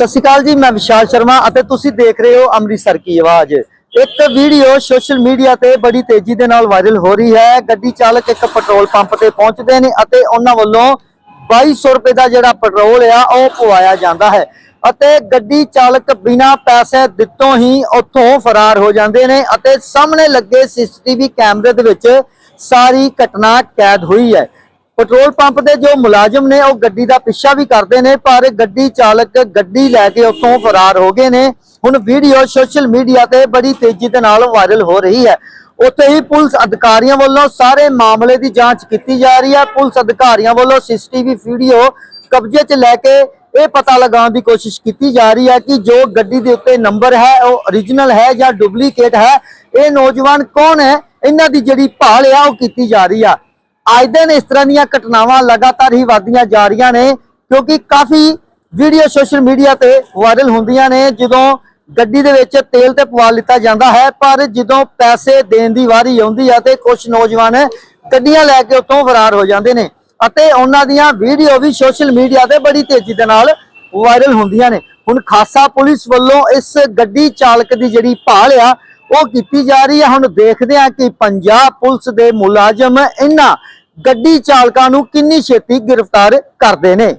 ਸਤਿ ਸ਼੍ਰੀ ਅਕਾਲ ਜੀ, ਮੈਂ ਵਿਸ਼ਾਲ ਸ਼ਰਮਾ ਅਤੇ ਤੁਸੀਂ ਦੇਖ ਰਹੇ ਹੋ ਅੰਮ੍ਰਿਤਸਰ ਕੀ ਆਵਾਜ਼। ਇੱਕ ਵੀਡੀਓ ਸੋਸ਼ਲ ਮੀਡੀਆ ਤੇ ਬੜੀ ਤੇਜ਼ੀ ਦੇ ਨਾਲ ਵਾਇਰਲ ਹੋ ਰਹੀ ਹੈ। ਗੱਡੀ ਚਾਲਕ ਇੱਕ ਪੈਟਰੋਲ ਪੰਪ ਤੇ ਪਹੁੰਚਦੇ ਨੇ ਅਤੇ ਉਹਨਾਂ ਵੱਲੋਂ 2200 ਰੁਪਏ ਦਾ ਜਿਹੜਾ ਪੈਟਰੋਲ ਆ, ਉਹ ਪਵਾਇਆ ਜਾਂਦਾ ਹੈ। ਅਤੇ ਗੱਡੀ ਚਾਲਕ ਬਿਨਾਂ ਪੈਸੇ ਦਿੱਤੋਂ ਹੀ ਉੱਥੋਂ ਫਰਾਰ ਹੋ ਜਾਂਦੇ ਨੇ ਅਤੇ ਸਾਹਮਣੇ ਲੱਗੇ ਸੀਸੀਟੀਵੀ ਕੈਮਰੇ ਦੇ ਵਿੱਚ ਸਾਰੀ ਘਟਨਾ ਕੈਦ ਹੋਈ ਹੈ। ਪੈਟਰੋਲ ਪੰਪ ਦੇ ਜੋ ਮੁਲਾਜ਼ਮ ਨੇ, ਉਹ ਗੱਡੀ ਦਾ ਪਿੱਛਾ ਵੀ ਕਰਦੇ ਨੇ, ਪਰ ਗੱਡੀ ਚਾਲਕ ਗੱਡੀ ਲੈ ਕੇ ਉੱਥੋਂ ਫਰਾਰ ਹੋ ਗਏ ਨੇ। ਹੁਣ ਵੀਡੀਓ ਸੋਸ਼ਲ ਮੀਡੀਆ ਤੇ ਬੜੀ ਤੇਜ਼ੀ ਦੇ ਨਾਲ ਵਾਇਰਲ ਹੋ ਰਹੀ ਹੈ। ਉੱਥੇ ਹੀ ਪੁਲਿਸ ਅਧਿਕਾਰੀਆਂ ਵੱਲੋਂ ਸਾਰੇ ਮਾਮਲੇ ਦੀ ਜਾਂਚ ਕੀਤੀ ਜਾ ਰਹੀ ਹੈ। ਪੁਲਿਸ ਅਧਿਕਾਰੀਆਂ ਵੱਲੋਂ ਸੀਸੀਟੀਵੀ ਵੀਡੀਓ ਕਬਜ਼ੇ 'ਚ ਲੈ ਕੇ ਇਹ ਪਤਾ ਲਗਾਉਣ ਦੀ ਕੋਸ਼ਿਸ਼ ਕੀਤੀ ਜਾ ਰਹੀ ਹੈ ਕਿ ਜੋ ਗੱਡੀ ਦੇ ਉੱਤੇ ਨੰਬਰ ਹੈ, ਉਹ origignal ਹੈ ਜਾਂ ਡੁਪਲੀਕੇਟ ਹੈ। ਇਹ ਨੌਜਵਾਨ ਕੌਣ ਹੈ? ਇਹਨਾਂ ਦੀ ਜਿਹੜੀ ਭਾਲ ਆ, ਉਹ ਕੀਤੀ ਜਾ ਰਹੀ ਆ। ਅੱਜ ਦਿਨ ਇਸ ਤਰ੍ਹਾਂ ਦੀਆਂ ਘਟਨਾਵਾਂ ਲਗਾਤਾਰ ਹੀ ਵਧਦੀਆਂ ਜਾ ਰਹੀਆਂ ਨੇ, ਕਿਉਂਕਿ ਕਾਫੀ ਵੀਡੀਓ ਸੋਸ਼ਲ ਮੀਡੀਆ ਤੇ ਵਾਇਰਲ ਹੁੰਦੀਆਂ ਨੇ, ਜਦੋਂ ਗੱਡੀ ਦੇ ਵਿੱਚ ਤੇਲ ਤੇ ਪਵਾ ਲਿੱਤਾ ਜਾਂਦਾ ਹੈ, ਪਰ ਜਦੋਂ ਪੈਸੇ ਦੇਣ ਦੀ ਵਾਰੀ ਆਉਂਦੀ ਆ ਤੇ ਕੁਝ ਨੌਜਵਾਨ ਗੱਡੀਆਂ ਲੈ ਕੇ ਉੱਥੋਂ ਫਰਾਰ ਹੋ ਜਾਂਦੇ ਨੇ ਅਤੇ ਉਹਨਾਂ ਦੀਆਂ ਵੀਡੀਓ ਵੀ ਸੋਸ਼ਲ ਮੀਡੀਆ ਤੇ ਬੜੀ ਤੇਜ਼ੀ ਦੇ ਨਾਲ ਵਾਇਰਲ ਹੁੰਦੀਆਂ ਨੇ। ਹੁਣ ਖਾਸਾ ਪੁਲਿਸ ਵੱਲੋਂ ਇਸ ਗੱਡੀ ਚਾਲਕ ਦੀ ਜਿਹੜੀ ਭਾਲ ਆ, ਉਹ ਕੀਤੀ ਜਾ ਰਹੀ ਹੈ ਹੁਣ ਦੇਖਦੇ ਹਾਂ ਕਿ ਪੰਜਾਬ ਪੁਲਿਸ ਦੇ ਮੁਲਾਜ਼ਮ ਇਹਨਾਂ ਗੱਡੀ ਚਾਲਕਾਂ ਨੂੰ ਕਿੰਨੀ ਛੇਤੀ ਗ੍ਰਿਫਤਾਰ ਕਰਦੇ ਨੇ?